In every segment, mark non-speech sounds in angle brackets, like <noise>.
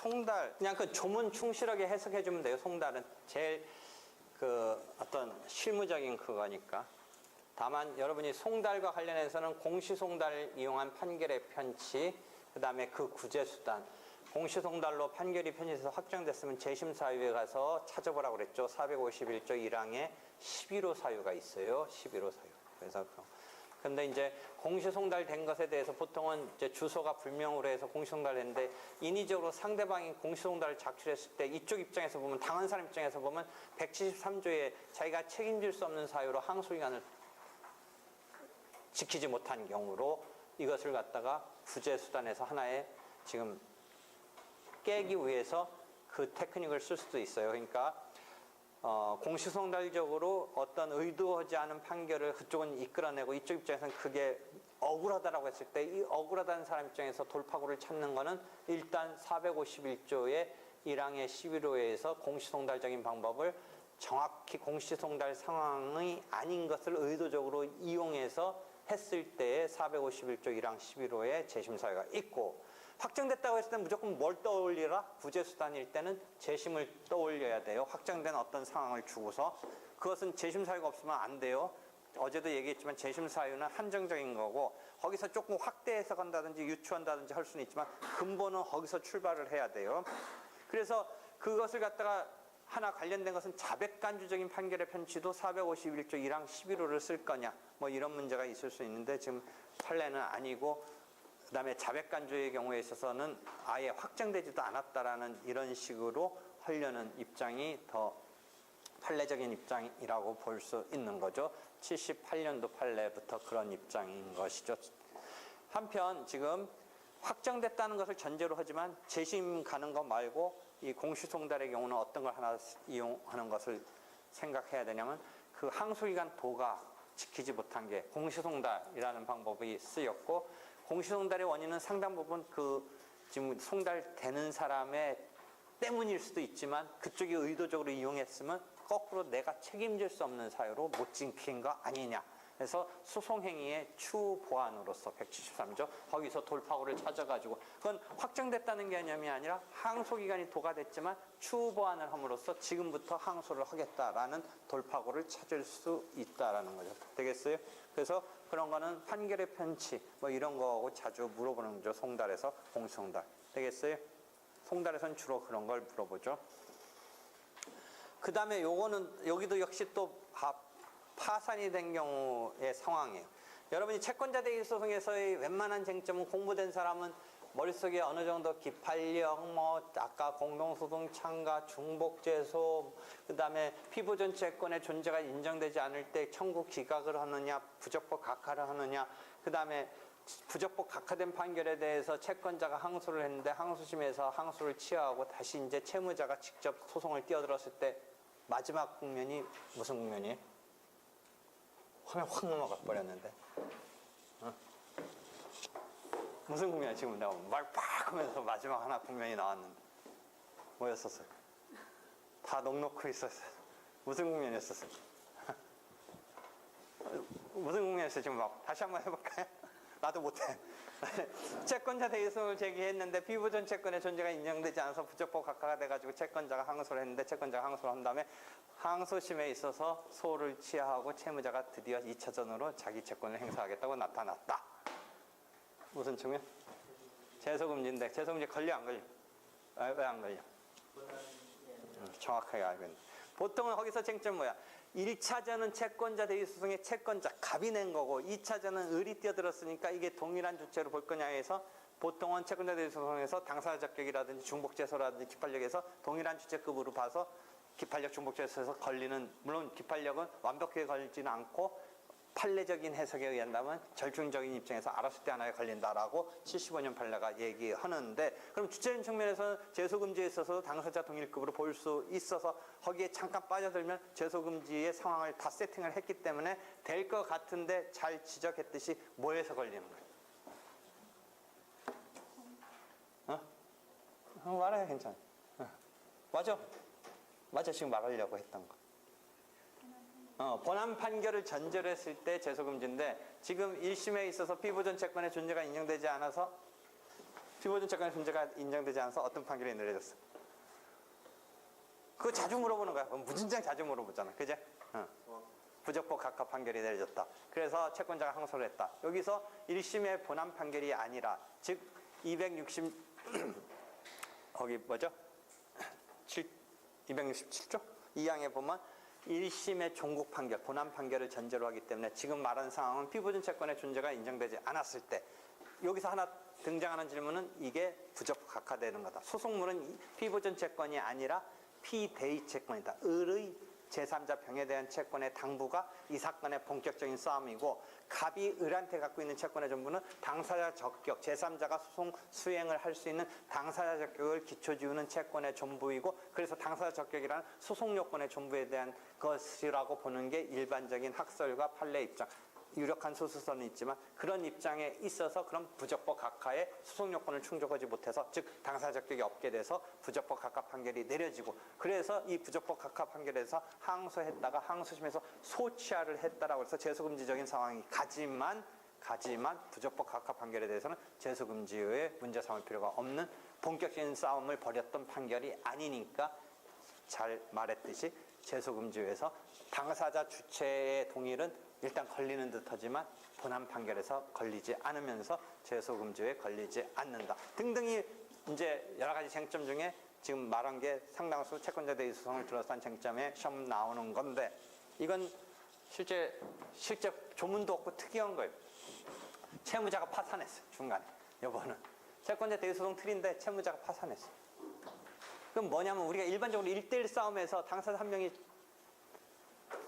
송달 그냥 그 조문 충실하게 해석해 주면 돼요. 송달은 제일 그 어떤 실무적인 그거니까. 다만 여러분이 송달과 관련해서는 공시송달을 이용한 판결의 편치, 그 다음에 그 구제 수단, 공시송달로 판결이 편의돼서 확정됐으면 재심사유에 가서 찾아보라고 그랬죠. 451조 1항에 11호 사유가 있어요. 11호 사유. 그래서 그- 근데 이제 공시송달 된 것에 대해서 보통은 이제 주소가 불명으로 해서 공시송달 했는데 인위적으로 상대방이 공시송달을 작출했을 때 이쪽 입장에서 보면 당한 사람 입장에서 보면 173조에 자기가 책임질 수 없는 사유로 항소기간을 지키지 못한 경우로 이것을 갖다가 구제 수단에서 하나의 지금 깨기 위해서 그 테크닉을 쓸 수도 있어요. 그러니까 어, 공시송달적으로 어떤 의도하지 않은 판결을 그쪽은 이끌어내고 이쪽 입장에서는 그게 억울하다라고 했을 때 이 억울하다는 사람 입장에서 돌파구를 찾는 거는 일단 451조의 1항의 11호에서 공시송달적인 방법을 정확히 공시송달 상황이 아닌 것을 의도적으로 이용해서 했을 때에 451조 1항 11호의 재심 사유가 있고 확정됐다고 했을 때 무조건 뭘 떠올리라? 구제수단일 때는 재심을 떠올려야 돼요. 확정된 어떤 상황을 주고서 그것은 재심 사유가 없으면 안 돼요. 어제도 얘기했지만 재심 사유는 한정적인 거고 거기서 조금 확대해서 간다든지 유추한다든지 할 수는 있지만 근본은 거기서 출발을 해야 돼요. 그래서 그것을 갖다가 하나 관련된 것은 자백간주적인 판결의 편취도 451조 1항 11호를 쓸 거냐 뭐 이런 문제가 있을 수 있는데 지금 판례는 아니고 그다음에 자백간주의 경우에 있어서는 아예 확정되지도 않았다라는 이런 식으로 하려는 입장이 더 판례적인 입장이라고 볼 수 있는 거죠. 78년도 판례부터 그런 입장인 것이죠. 한편 지금 확정됐다는 것을 전제로 하지만 재심 가는 것 말고 이 공시송달의 경우는 어떤 걸 하나 이용하는 것을 생각해야 되냐면 그 항소기간 도가 지키지 못한 게 공시송달이라는 방법이 쓰였고 공시송달의 원인은 상당 부분 그 지금 송달되는 사람의 때문일 수도 있지만 그쪽이 의도적으로 이용했으면 거꾸로 내가 책임질 수 없는 사유로 못 지킨 거 아니냐. 그래서 소송행위의 추후 보완으로서 173조 거기서 돌파구를 찾아가지고 그건 확정됐다는 개념이 아니라 항소기간이 도가됐지만 추후 보완을 함으로써 지금부터 항소를 하겠다라는 돌파구를 찾을 수 있다라는 거죠. 되겠어요? 그래서 그런 거는 판결의 편치 뭐 이런 거하고 자주 물어보는 거죠. 송달에서 공송달. 되겠어요? 송달에서는 주로 그런 걸 물어보죠. 그 다음에 요거는 여기도 역시 또 파- 파산이 된 경우의 상황이에요. 여러분이 채권자 대위 소송에서의 웬만한 쟁점은 공부된 사람은 머릿속에 어느 정도 기판력, 뭐 아까 공동소송 참가, 중복 제소, 그 다음에 피부 전 채권의 존재가 인정되지 않을 때 청구 기각을 하느냐, 부적법 각하를 하느냐, 그 다음에 부적법 각하된 판결에 대해서 채권자가 항소를 했는데 항소심에서 항소를 취하하고 다시 이제 채무자가 직접 소송을 뛰어들었을 때 마지막 국면이 무슨 국면이에요? 화면 확 넘어가 버렸는데. 어? 무슨 국면이야 지금 내가 말팍 하면서 마지막 하나 국면이 나왔는데 뭐였었어요? 다 넉넉히 있었어요. 무슨 국면이었었어요? <laughs> 무슨 국면이었어요? 지금 막 다시 한번 해볼까요? <laughs> 나도 못해. <laughs> 채권자 대리소송을 제기했는데 피부전 채권의 존재가 인정되지 않아서 부적법 각하가 돼가지고 채권자가 항소를 했는데 채권자가 항소를 한 다음에 항소심에 있어서 소를 취하하고 채무자가 드디어 2차전으로 자기 채권을 행사하겠다고 나타났다. 무슨 측면? 재소금지인데 재소금지 걸려 안 걸려? 왜 안 걸려? 음, 정확하게 알고 있는. 보통은 거기서 쟁점 뭐야? 1차전은 채권자 대리소송의 채권자 갑이 낸 거고 2차전은 을이 뛰어들었으니까 이게 동일한 주체로 볼 거냐 해서 보통은 채권자 대리소송에서 당사자 적격이라든지 중복제소라든지 기판력에서 동일한 주체급으로 봐서 기판력 중복제소에서 걸리는 물론 기판력은 완벽하게 걸리지는 않고 판례적인 해석에 의한다면 절충적인 입장에서 알았을 때 하나에 걸린다라고 75년 판례가 얘기하는데 그럼 주체적인 측면에서는 재소금지에 있어서 당사자 동일급으로 볼 수 있어서 거기에 잠깐 빠져들면 재소금지의 상황을 다 세팅을 했기 때문에 될 것 같은데 잘 지적했듯이 뭐에서 걸리는 거예요? 어? 어 말해 괜찮아. 어. 맞아. 맞아 지금 말하려고 했던 거. 어, 본안 판결을 전제로 했을 때 제소금지인데 지금 1심에 있어서 피보존 채권의 존재가 인정되지 않아서 피보존 채권의 존재가 인정되지 않아서 어떤 판결이 내려졌어? 그거 자주 물어보는 거야. 무진장 자주 물어보잖아. 그제? 어. 부적법 각하 판결이 내려졌다. 그래서 채권자가 항소를 했다. 여기서 1심의 본안 판결이 아니라 즉 260 <clears throat> 거기 뭐죠? 7, 267조? 이 항에 보면 1심의 종국 판결, 본안 판결을 전제로 하기 때문에 지금 말한 상황은 피보존 채권의 존재가 인정되지 않았을 때 여기서 하나 등장하는 질문은 이게 부적법 각하되는 거다. 소송물은 이 피보존 채권이 아니라 피대의 채권이다. 을의 제3자 병에 대한 채권의 당부가 이 사건의 본격적인 싸움이고 갑이 을한테 갖고 있는 채권의 전부는 당사자 적격, 제3자가 소송 수행을 할 수 있는 당사자 적격을 기초 지우는 채권의 전부이고 그래서 당사자 적격이라는 소송 요건의 전부에 대한 것이라고 보는 게 일반적인 학설과 판례 입장. 유력한 소수선은 있지만 그런 입장에 있어서 그런 부적법 각하의 소송 요건을 충족하지 못해서 즉 당사 적격이 없게 돼서 부적법 각하 판결이 내려지고 그래서 이 부적법 각하 판결에서 항소했다가 항소심에서 소취하를 했다라고 해서 제소금지적인 상황이 가지만 가지만 부적법 각하 판결에 대해서는 제소금지의 문제 삼을 필요가 없는 본격적인 싸움을 벌였던 판결이 아니니까 잘 말했듯이 제소금지에서 당사자 주체의 동일은 일단 걸리는 듯하지만 본안 판결에서 걸리지 않으면서 제소금지에 걸리지 않는다 등등이 이제 여러 가지 쟁점 중에 지금 말한 게 상당수 채권자 대위 소송을 둘러싼 쟁점에 시험 나오는 건데 이건 실제 실제 조문도 없고 특이한 거예요. 채무자가 파산했어요 중간에 요거는 채권자 대위 소송 틀인데 채무자가 파산했어요. 그럼 뭐냐면 우리가 일반적으로 1대1 싸움에서 당사자 한 명이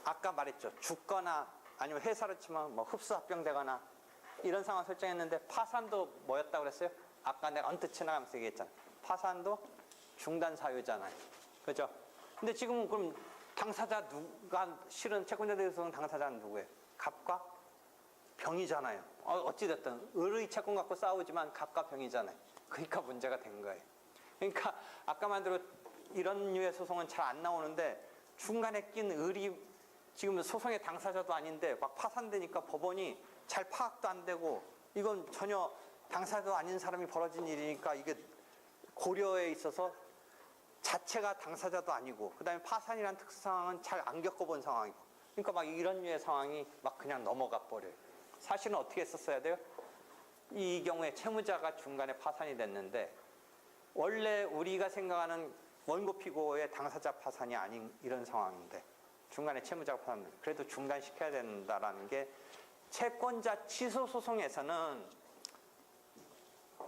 아까 말했죠. 죽거나 아니면 회사를 치면 뭐 흡수 합병되거나 이런 상황 설정했는데 파산도 뭐였다고 그랬어요? 아까 내가 언뜻 지나가면서 얘기했잖아. 파산도 중단 사유잖아요. 그죠? 근데 지금은 그럼 당사자 누가 실은 채권자 대해서는 당사자는 누구예요? 갑과 병이잖아요. 어, 어찌됐든 을의 채권 갖고 싸우지만 갑과 병이잖아요. 그러니까 문제가 된 거예요. 그러니까 아까 말대로 이런 류의 소송은 잘 안 나오는데 중간에 낀 을이 지금 소송의 당사자도 아닌데 막 파산되니까 법원이 잘 파악도 안 되고 이건 전혀 당사자도 아닌 사람이 벌어진 일이니까 이게 고려에 있어서 자체가 당사자도 아니고 그다음에 파산이라는 특수 상황은 잘 안 겪어본 상황이고 그러니까 막 이런 류의 상황이 막 그냥 넘어가 버려요. 사실은 어떻게 했었어야 돼요? 이 경우에 채무자가 중간에 파산이 됐는데 원래 우리가 생각하는 원고 피고의 당사자 파산이 아닌 이런 상황인데 중간에 채무자가 파산 그래도 중단시켜야 된다라는 게 채권자 취소 소송에서는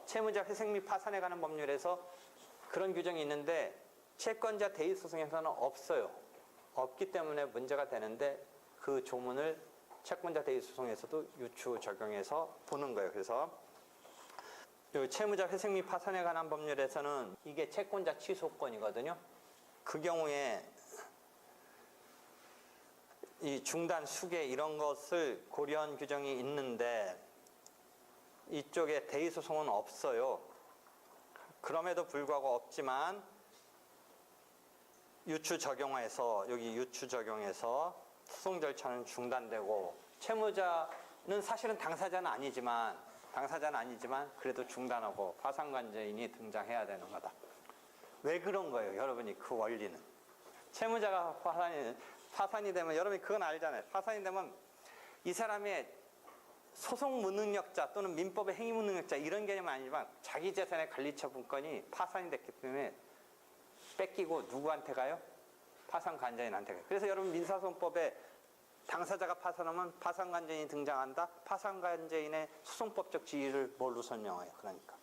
채무자 회생 및 파산에 관한 법률에서 그런 규정이 있는데 채권자 대위 소송에서는 없어요. 없기 때문에 문제가 되는데 그 조문을 채권자 대위 소송에서도 유추 적용해서 보는 거예요. 그래서 요 채무자 회생 및 파산에 관한 법률에서는 이게 채권자 취소권이거든요. 그 경우에 이 중단 수계 이런 것을 고려한 규정이 있는데 이쪽에 대의 소송은 없어요. 그럼에도 불구하고 없지만 유추 적용해서 여기 유추 적용해서 소송 절차는 중단되고 채무자는 사실은 당사자는 아니지만 당사자는 아니지만 그래도 중단하고 파산관제인이 등장해야 되는 거다. 왜 그런 거예요, 여러분이 그 원리는? 채무자가 파산이 파산이 되면 여러분이 그건 알잖아요. 파산이 되면 이 사람의 소송 무능력자 또는 민법의 행위 무능력자 이런 개념은 아니지만 자기 재산의 관리 처분권이 파산이 됐기 때문에 뺏기고 누구한테 가요? 파산 관자인한테 가요. 그래서 여러분 민사소송법에 당사자가 파산하면 파산 관자인이 등장한다. 파산 관자인의 소송법적 지위를 뭘로 설명해요? 그러니까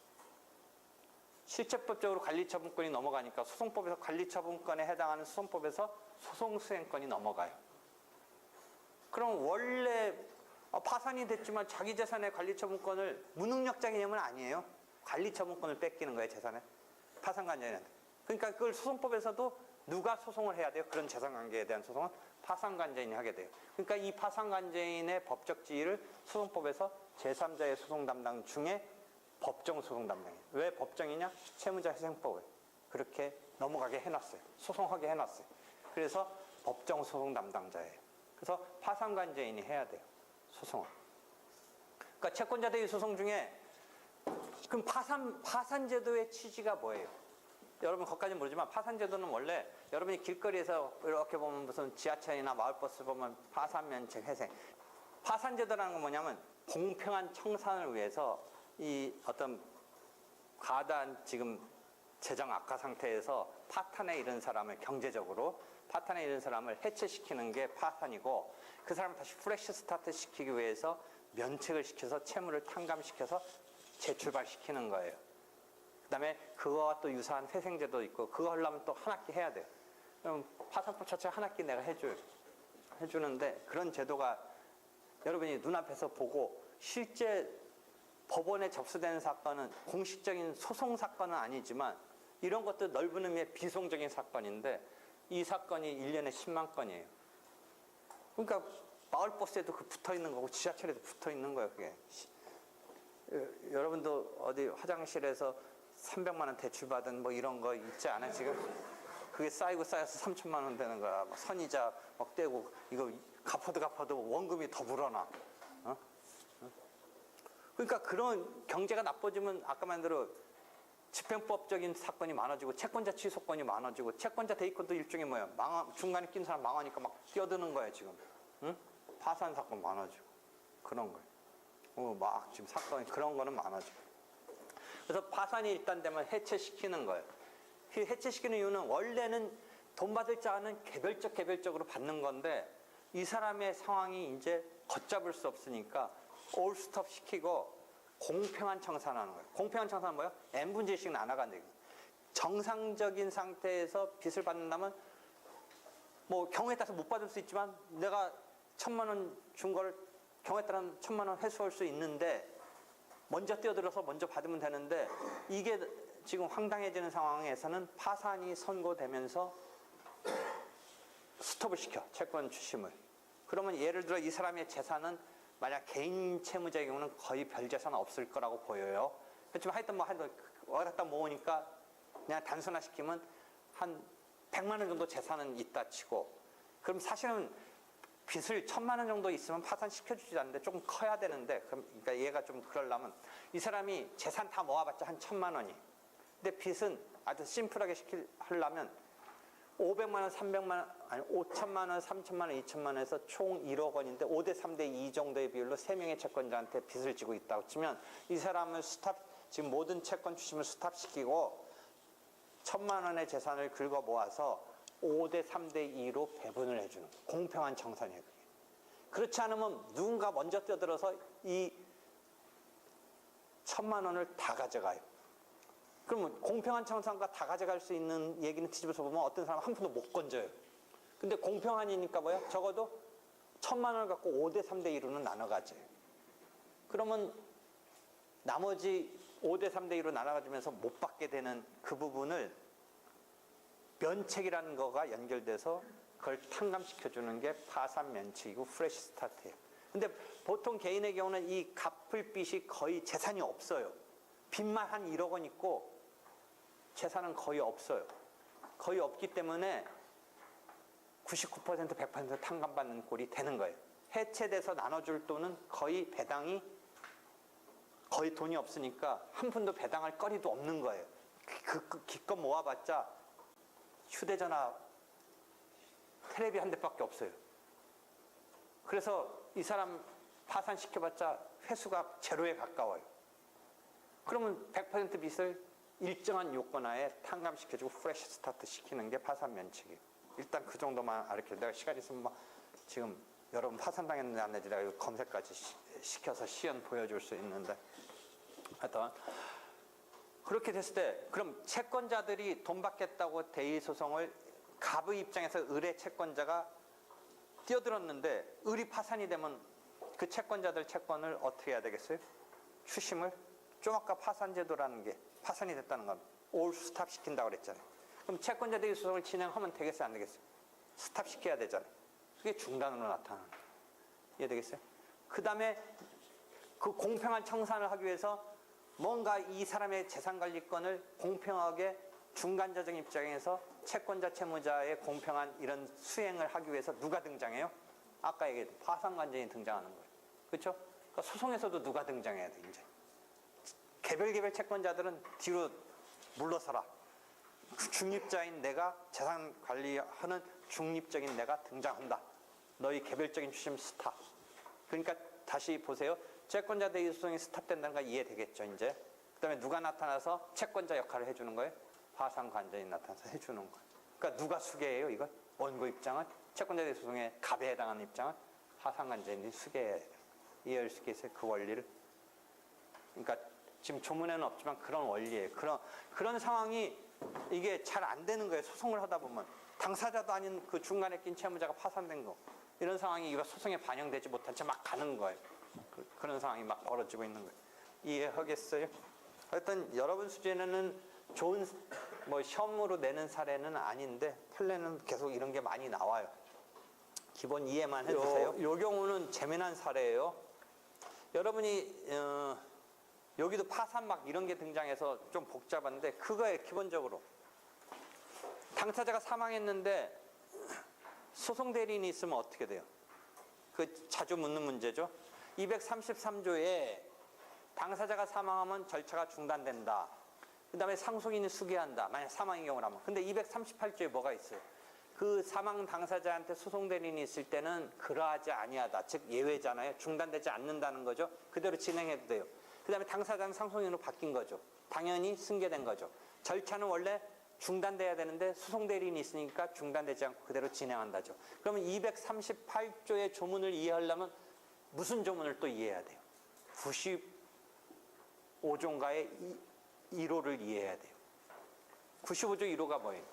실체법적으로 관리처분권이 넘어가니까 소송법에서 관리처분권에 해당하는 소송법에서 소송수행권이 넘어가요. 그럼 원래 어, 파산이 됐지만 자기 재산의 관리처분권을 무능력자 개념은 아니에요. 관리처분권을 뺏기는 거예요, 재산에. 파산관자인한테. 그러니까 그걸 소송법에서도 누가 소송을 해야 돼요? 그런 재산관계에 대한 소송은 파산관자인이 하게 돼요. 그러니까 이 파산관자인의 법적 지위를 소송법에서 제3자의 소송 담당 중에 법정 소송 담당이에요. 왜 법정이냐? 채무자 희생법을 그렇게 넘어가게 해놨어요. 소송하게 해놨어요. 그래서 법정 소송 담당자예요. 그래서 파산관제인이 해야 돼요. 소송을. 그러니까 채권자 대위 소송 중에 그럼 파산 파산 제도의 취지가 뭐예요? 여러분 거기까지 모르지만 파산 제도는 원래 여러분이 길거리에서 이렇게 보면 무슨 지하철이나 마을버스 보면 파산 면책 회생 파산 제도라는 건 뭐냐면 공평한 청산을 위해서 이 어떤 과다한 지금 재정 악화 상태에서 파탄에 이른 사람을 경제적으로 파탄에 이른 사람을 해체시키는 게 파산이고 그 사람을 다시 프레시 스타트 시키기 위해서 면책을 시켜서 채무를 탕감시켜서 재출발시키는 거예요. 그 다음에 그거와 또 유사한 회생제도 있고 그거 하려면 또 한 학기 해야 돼요. 그럼 파산법 자체 한 학기 내가 해줘요. 해주는데 그런 제도가 여러분이 눈앞에서 보고 실제 법원에 접수되는 사건은 공식적인 소송 사건은 아니지만 이런 것도 넓은 의미의 비송적인 사건인데 이 사건이 1년에 10만 건이에요. 그러니까 마을버스에도 그 붙어 있는 거고 지하철에도 붙어 있는 거예요, 그게. 여러분도 어디 화장실에서 300만 원 대출 받은 뭐 이런 거 있지 않아 지금? 그게 쌓이고 쌓여서 3천만 원 되는 거야. 막 선이자 막 떼고 이거 갚아도 갚아도 원금이 더 불어나. 어? 어? 그러니까 그런 경제가 나빠지면 아까 말대로 집행법적인 사건이 많아지고 채권자 취소권이 많아지고 채권자 대위권도 일종의 뭐야 망하, 중간에 낀 사람 망하니까 막 뛰어드는 거야 지금 응? 파산 사건 많아지고 그런 거예요 어, 막 지금 사건이 그런 거는 많아지고 그래서 파산이 일단 되면 해체시키는 거예요 그 해체시키는 이유는 원래는 돈 받을 자는 개별적 개별적으로 받는 건데 이 사람의 상황이 이제 걷잡을 수 없으니까 올 스톱 시키고 공평한 청산하는 거예요. 공평한 청산은 뭐예요? n분지씩 나눠간다. 정상적인 상태에서 빚을 받는다면 뭐 경우에 따라서 못 받을 수 있지만 내가 천만 원 준 거를 경우에 따라서 천만 원 회수할 수 있는데 먼저 뛰어들어서 먼저 받으면 되는데 이게 지금 황당해지는 상황에서는 파산이 선고되면서 스톱을 시켜 채권 주심을. 그러면 예를 들어 이 사람의 재산은 만약 개인 채무자의 경우는 거의 별 재산 없을 거라고 보여요. 그렇지만 하여튼 뭐 하여튼 와갔다 모으니까 그냥 단순화시키면 한 100만 원 정도 재산은 있다 치고. 그럼 사실은 빚을 천만 원 정도 있으면 파산시켜주지 않는데 조금 커야 되는데 그러니까 얘가 좀 그러려면 이 사람이 재산 다 모아봤자 한 천만 원이. 근데 빚은 아주 심플하게 시킬 하려면 500만 원, 300만 원, 아니 5천만 원, 3천만 원, 2천만 원에서 총 1억 원인데 5대 3대 2 정도의 비율로 3명의 채권자한테 빚을 지고 있다고 치면 이 사람을 스탑 지금 모든 채권 주심을 스탑시키고 천만 원의 재산을 긁어 모아서 5대 3대 2로 배분을 해주는 공평한 정산이에요. 그게. 그렇지 않으면 누군가 먼저 뛰어들어서 이 천만 원을 다 가져가요. 그러면 공평한 청산과 다 가져갈 수 있는 얘기는 뒤집어서 보면 어떤 사람은 한 푼도 못 건져요. 근데 공평하니까 뭐야? 적어도 천만 원을 갖고 5대 3대 2로는 나눠 가져요. 그러면 나머지 5대 3대 2로 나눠 가지면서 못 받게 되는 그 부분을 면책이라는 거가 연결돼서 그걸 탕감시켜주는 게 파산 면책이고 프레시 스타트예요. 근데 보통 개인의 경우는 이 갚을 빚이 거의 재산이 없어요. 빚만 한 1억 원 있고 재산은 거의 없어요. 거의 없기 때문에 99% 100% 탕감받는 꼴이 되는 거예요. 해체돼서 나눠줄 돈은 거의 배당이 거의 돈이 없으니까 한 푼도 배당할 거리도 없는 거예요. 그, 그 기껏 모아봤자 휴대전화 테레비 한 대밖에 없어요. 그래서 이 사람 파산시켜봤자 회수가 제로에 가까워요. 그러면 100% 빚을 일정한 요건하에 탕감시켜주고 프레시 스타트 시키는 게 파산 면책이에요. 일단 그 정도만 알을게요 내가 시간 있으면 막 지금 여러분 파산당했는지 안 했는지 내가 검색까지 시- 시켜서 시연 보여줄 수 있는데 하여튼 그렇게 됐을 때 그럼 채권자들이 돈 받겠다고 대의 소송을 갑의 입장에서 의뢰 채권자가 뛰어들었는데 의리 파산이 되면 그 채권자들 채권을 어떻게 해야 되겠어요? 추심을 좀 아까 파산 제도라는 게 파산이 됐다는 건 올 스탑 시킨다고 그랬잖아요. 그럼 채권자 대의 소송을 진행하면 되겠어요? 안 되겠어요? 스탑 시켜야 되잖아요. 그게 중단으로 나타나는 거예요. 이해되겠어요? 그 다음에 그 공평한 청산을 하기 위해서 뭔가 이 사람의 재산 관리권을 공평하게 중간자적 입장에서 채권자 채무자의 공평한 이런 수행을 하기 위해서 누가 등장해요? 아까 얘기했던 파산관전이 등장하는 거예요. 그렇죠? 그러니까 소송에서도 누가 등장해야 돼 이제. 개별 개별 채권자들은 뒤로 물러서라. 그 중립자인 내가 재산 관리하는 중립적인 내가 등장한다. 너희 개별적인 추심 스탑. 그러니까 다시 보세요. 채권자 대위 소송이 스탑된다는 거 이해되겠죠, 이제. 그다음에 누가 나타나서 채권자 역할을 해주는 거예요? 파산 관전이 나타나서 해주는 거예요. 그러니까 누가 수계예요, 이걸? 원고 입장은 채권자 대위 소송의 갑에 해당하는 입장은 파산 관전이 수계 이해할 수 있겠어요, 그 원리를. 그러니까 지금 조문에는 없지만 그런 원리예요. 그런 그런 상황이 이게 잘 안 되는 거예요. 소송을 하다 보면 당사자도 아닌 그 중간에 낀 채무자가 파산된 거 이런 상황이 이거 소송에 반영되지 못한 채 막 가는 거예요. 그, 그런 상황이 막 벌어지고 있는 거예요. 이해하겠어요? 하여튼 여러분 수준에는 좋은 뭐 시험으로 내는 사례는 아닌데 판례는 계속 이런 게 많이 나와요. 기본 이해만 해주세요. 요, 요 경우는 재미난 사례예요. 여러분이 어, 여기도 파산 막 이런 게 등장해서 좀 복잡한데 그거에 기본적으로 당사자가 사망했는데 소송 대리인이 있으면 어떻게 돼요? 그 자주 묻는 문제죠. 233조에 당사자가 사망하면 절차가 중단된다. 그 다음에 상속인이 수기한다. 만약 사망의 경우라면. 근데 238조에 뭐가 있어요? 그 사망 당사자한테 소송 대리인이 있을 때는 그러하지 아니하다. 즉 예외잖아요. 중단되지 않는다는 거죠. 그대로 진행해도 돼요. 그 다음에 당사자는 상속인으로 바뀐 거죠. 당연히 승계된 거죠. 절차는 원래 중단돼야 되는데 소송 대리인이 있으니까 중단되지 않고 그대로 진행한다죠. 그러면 238조의 조문을 이해하려면 무슨 조문을 또 이해해야 돼요? 95조인가의 1호를 이해해야 돼요. 95조 1호가 뭐예요?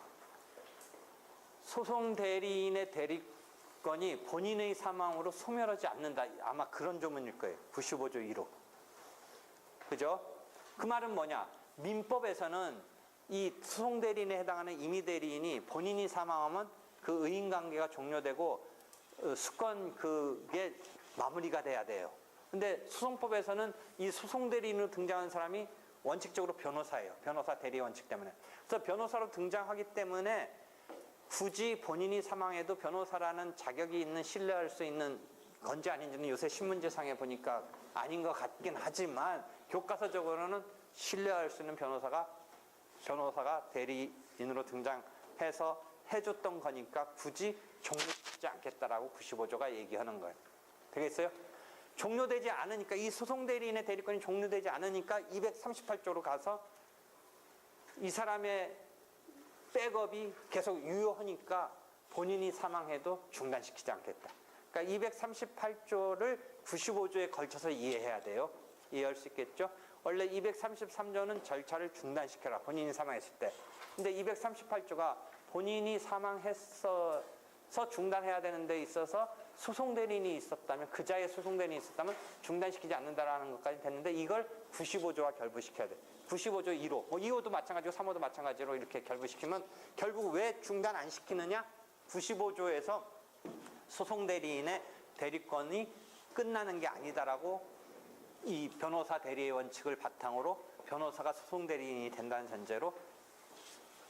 소송 대리인의 대리건이 본인의 사망으로 소멸하지 않는다. 아마 그런 조문일 거예요. 95조 1호. 그죠? 그 말은 뭐냐? 민법에서는 이 소송 대리인에 해당하는 임의 대리인이 본인이 사망하면 그 의인 관계가 종료되고 어, 수건 그게 마무리가 돼야 돼요. 근데 소송법에서는 이 소송 대리인으로 등장하는 사람이 원칙적으로 변호사예요. 변호사 대리 원칙 때문에. 그래서 변호사로 등장하기 때문에 굳이 본인이 사망해도 변호사라는 자격이 있는 신뢰할 수 있는 건지 아닌지는 요새 신문지상에 보니까 아닌 것 같긴 하지만 교과서적으로는 신뢰할 수 있는 변호사가 변호사가 대리인으로 등장해서 해줬던 거니까 굳이 종료되지 않겠다라고 95조가 얘기하는 거예요. 되겠어요? 종료되지 않으니까 이 소송 대리인의 대리권이 종료되지 않으니까 238조로 가서 이 사람의 백업이 계속 유효하니까 본인이 사망해도 중단시키지 않겠다. 그러니까 238조를 95조에 걸쳐서 이해해야 돼요. 이해할 수 있겠죠? 원래 233조는 절차를 중단시켜라. 본인이 사망했을 때. 근데 238조가 본인이 사망했어 서 중단해야 되는 데 있어서 소송 대리인이 있었다면 그자의 소송 대리인이 있었다면 중단시키지 않는다라는 것까지 됐는데 이걸 95조와 결부시켜야 돼. 95조 1호, 뭐 2호도 마찬가지고 3호도 마찬가지로 이렇게 결부시키면 결국 왜 중단 안 시키느냐? 95조에서 소송 대리인의 대리권이 끝나는 게 아니다라고 이 변호사 대리의 원칙을 바탕으로 변호사가 소송 대리인이 된다는 전제로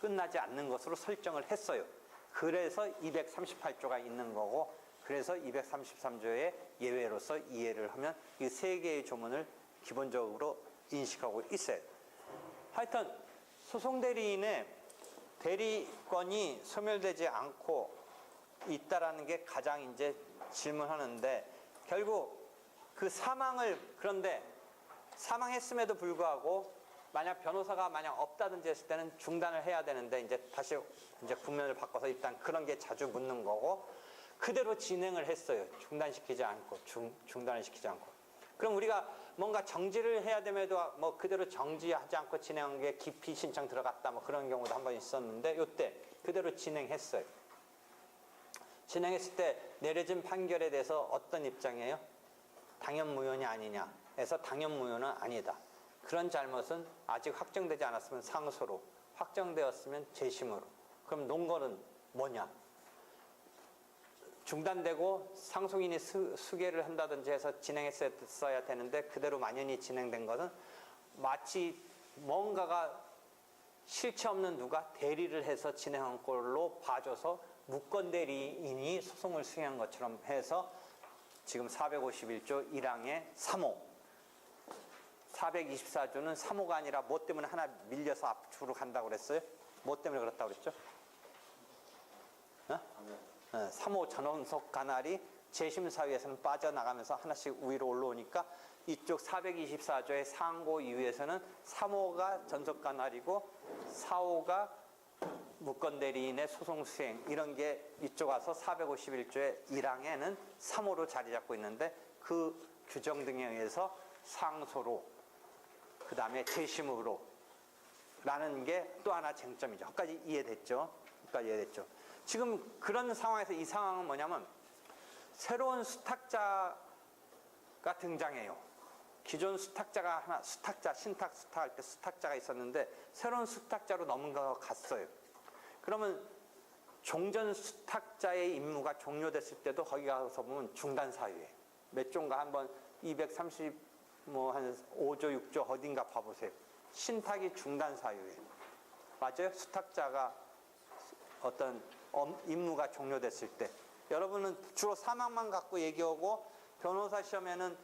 끝나지 않는 것으로 설정을 했어요. 그래서 238조가 있는 거고 그래서 233조의 예외로서 이해를 하면 이 세 개의 조문을 기본적으로 인식하고 있어요. 하여튼 소송 대리인의 대리권이 소멸되지 않고 있다라는 게 가장 이제 질문하는데 결국 그 사망을 그런데 사망했음에도 불구하고 만약 변호사가 만약 없다든지 했을 때는 중단을 해야 되는데 이제 다시 이제 국면을 바꿔서 일단 그런 게 자주 묻는 거고 그대로 진행을 했어요. 중단시키지 않고 중, 중단을 시키지 않고. 그럼 우리가 뭔가 정지를 해야 됨에도 뭐 그대로 정지하지 않고 진행한 게 기피 신청 들어갔다 뭐 그런 경우도 한 번 있었는데 요때 그대로 진행했어요. 진행했을 때 내려진 판결에 대해서 어떤 입장이에요? 당연무효냐 아니냐 해서 당연무효는 아니다. 그런 잘못은 아직 확정되지 않았으면 상소로 확정되었으면 재심으로 그럼 논거는 뭐냐? 중단되고 상속인이 수, 수계를 한다든지 해서 진행했어야 되는데 그대로 만연히 진행된 것은 마치 뭔가가 실체 없는 누가 대리를 해서 진행한 걸로 봐줘서 무권 대리인이 소송을 수행한 것처럼 해서 지금 451조 1항의 3호. 424조는 3호가 아니라 뭐 때문에 하나 밀려서 앞으로 간다고 그랬어요? 뭐 때문에 그렇다고 그랬죠? 어? 어, 3호 전원석 가날이 재심사위에서는 빠져나가면서 하나씩 위로 올라오니까 이쪽 424조의 상고 이후에서는 3호가 전속 가날이고 4호가 무권 대리인의 소송 수행 이런 게 이쪽 와서 451조의 1항에는 3호로 자리 잡고 있는데 그 규정 등에 의해서 상소로 그 다음에 재심으로 라는 게 또 하나 쟁점이죠. 여기까지 이해됐죠? 여기까지 이해됐죠? 지금 그런 상황에서 이 상황은 뭐냐면 새로운 수탁자가 등장해요. 기존 수탁자가 하나, 수탁자, 신탁, 수탁할 때 수탁자가 있었는데 새로운 수탁자로 넘어갔어요. 그러면 종전 수탁자의 임무가 종료됐을 때도 거기 가서 보면 중단 사유에 몇 조인가 한번 230 뭐 한 5조 6조 어딘가 봐보세요. 신탁이 중단 사유에 맞아요? 수탁자가 어떤 엄- 임무가 종료됐을 때 여러분은 주로 사망만 갖고 얘기하고 변호사 시험에는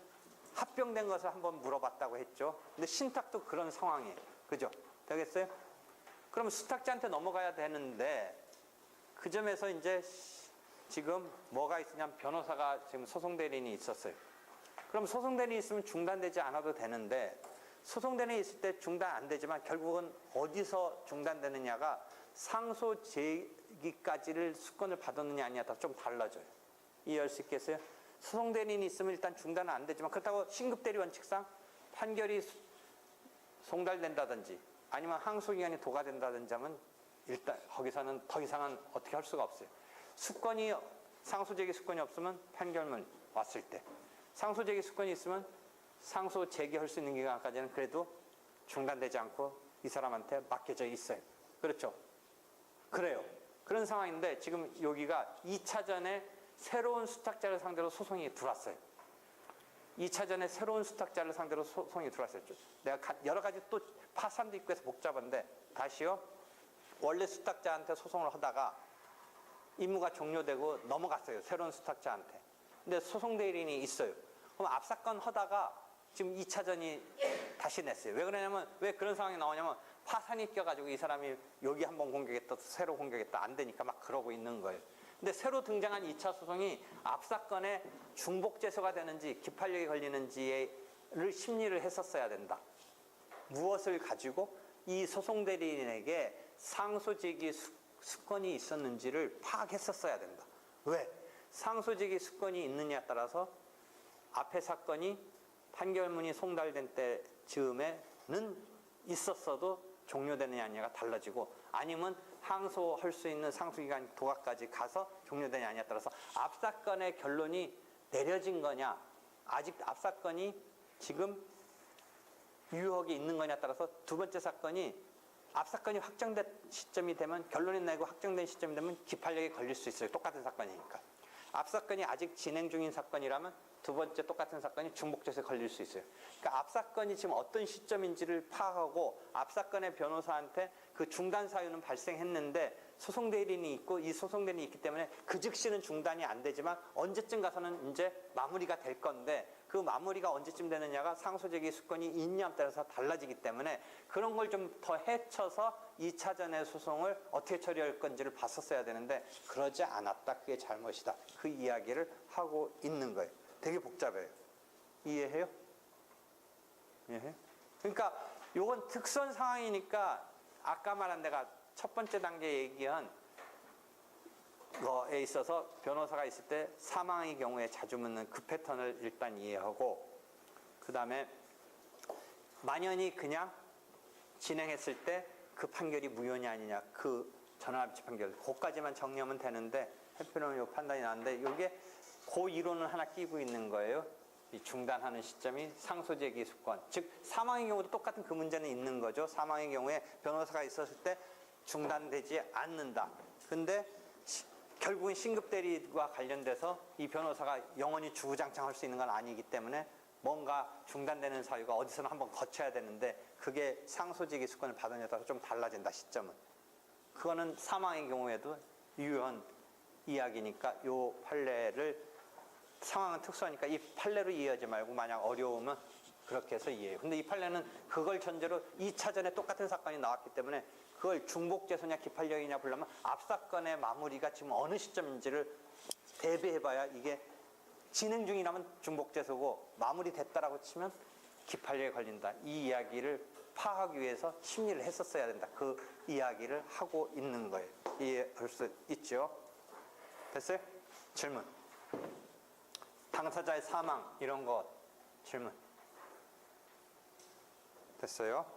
합병된 것을 한번 물어봤다고 했죠. 근데 신탁도 그런 상황이에요. 그죠? 되겠어요? 그럼 수탁자한테 넘어가야 되는데 그 점에서 이제 지금 뭐가 있으냐면 변호사가 지금 소송 대리인이 있었어요. 그럼 소송 대리인이 있으면 중단되지 않아도 되는데 소송 대리인이 있을 때 중단 안 되지만 결국은 어디서 중단되느냐가 상소 제기까지를 수권을 받았느냐 아니냐 다 좀 달라져요. 이해할 수 있겠어요? 소송 대리인이 있으면 일단 중단은 안 되지만 그렇다고 신급 대리 원칙상 판결이 수- 송달된다든지 아니면 항소 기간이 도과된다든지 하면 일단 거기서는 더 이상은 어떻게 할 수가 없어요. 수권이 상소 제기 수권이 없으면 판결문 왔을 때 상소 제기 수권이 있으면 상소 제기할 수 있는 기간까지는 그래도 중단되지 않고 이 사람한테 맡겨져 있어요. 그렇죠? 그래요. 그런 상황인데 지금 여기가 2차전에 새로운 수탁자를 상대로 소송이 들어왔어요. 2차전에 새로운 수탁자를 상대로 소송이 들어왔어요. 내가 가- 여러 가지 또 파산도 있고 해서 복잡한데 다시요. 원래 수탁자한테 소송을 하다가 임무가 종료되고 넘어갔어요. 새로운 수탁자한테. 근데 소송 대리인이 있어요. 그럼 앞 사건 하다가 지금 2차전이 다시 냈어요. 왜 그러냐면 왜 그런 상황이 나오냐면 파산이 껴가지고 이 사람이 여기 한번 공격했다 새로 공격했다 안 되니까 막 그러고 있는 거예요. 근데 새로 등장한 2차 소송이 앞 사건에 중복재소가 되는지 기판력이 걸리는지를 심리를 했었어야 된다. 무엇을 가지고 이 소송 대리인에게 상소 제기 수- 수권이 있었는지를 파악했었어야 된다. 왜? 상소 제기 수권이 있느냐에 따라서 앞에 사건이 판결문이 송달된 때 즈음에는 있었어도 종료되느냐 아니냐가 달라지고 아니면 항소할 수 있는 상소기간 도각까지 가서 종료되느냐 아니냐에 따라서 앞 사건의 결론이 내려진 거냐 아직 앞 사건이 지금 유효하게 있는 거냐에 따라서 두 번째 사건이 앞 사건이 확정된 시점이 되면 결론이 나고 확정된 시점이 되면 기판력이 걸릴 수 있어요. 똑같은 사건이니까. 앞 사건이 아직 진행 중인 사건이라면 두 번째 똑같은 사건이 중복돼서 걸릴 수 있어요. 그러니까 앞 사건이 지금 어떤 시점인지를 파악하고 앞 사건의 변호사한테 그 중단 사유는 발생했는데 소송 대리인이 있고 이 소송 대리인이 있기 때문에 그 즉시는 중단이 안 되지만 언제쯤 가서는 이제 마무리가 될 건데 그 마무리가 언제쯤 되느냐가 상소제기 수권이 있냐에 따라서 달라지기 때문에 그런 걸 좀 더 헤쳐서 2차전의 소송을 어떻게 처리할 건지를 봤었어야 되는데 그러지 않았다. 그게 잘못이다. 그 이야기를 하고 있는 거예요. 되게 복잡해요. 이해해요? 이해해요? 그러니까 요건 특수한 상황이니까 아까 말한 내가 첫 번째 단계 얘기한 거에 있어서 변호사가 있을 때 사망의 경우에 자주 묻는 그 패턴을 일단 이해하고 그 다음에 만연히 그냥 진행했을 때 그 판결이 무효냐 아니냐 그 전환합치 판결 그까지만 정리하면 되는데 해표는 요 판단이 나는데 이게 그 이론을 하나 끼고 있는 거예요. 이 중단하는 시점이 상소제기 수권 즉 사망의 경우도 똑같은 그 문제는 있는 거죠. 사망의 경우에 변호사가 있었을 때 중단되지 않는다. 근데 시- 결국은 신급 대리와 관련돼서 이 변호사가 영원히 주구장창 할 수 있는 건 아니기 때문에 뭔가 중단되는 사유가 어디서는 한번 거쳐야 되는데 그게 상소지기 수권을 받느냐에 따라서 좀 달라진다 시점은 그거는 사망의 경우에도 유효한 이야기니까 요 판례를 상황은 특수하니까 이 판례로 이해하지 말고 만약 어려우면 그렇게 해서 이해해요. 근데 이 판례는 그걸 전제로 2차전에 똑같은 사건이 나왔기 때문에 그걸 중복재소냐 기판령이냐 보려면 앞 사건의 마무리가 지금 어느 시점인지를 대비해봐야 이게 진행 중이라면 중복재소고 마무리됐다라고 치면 기판령에 걸린다. 이 이야기를 파악하기 위해서 심리를 했었어야 된다. 그 이야기를 하고 있는 거예요. 이해할 수 있죠? 됐어요? 질문. 당사자의 사망 이런 것 질문. 됐어요?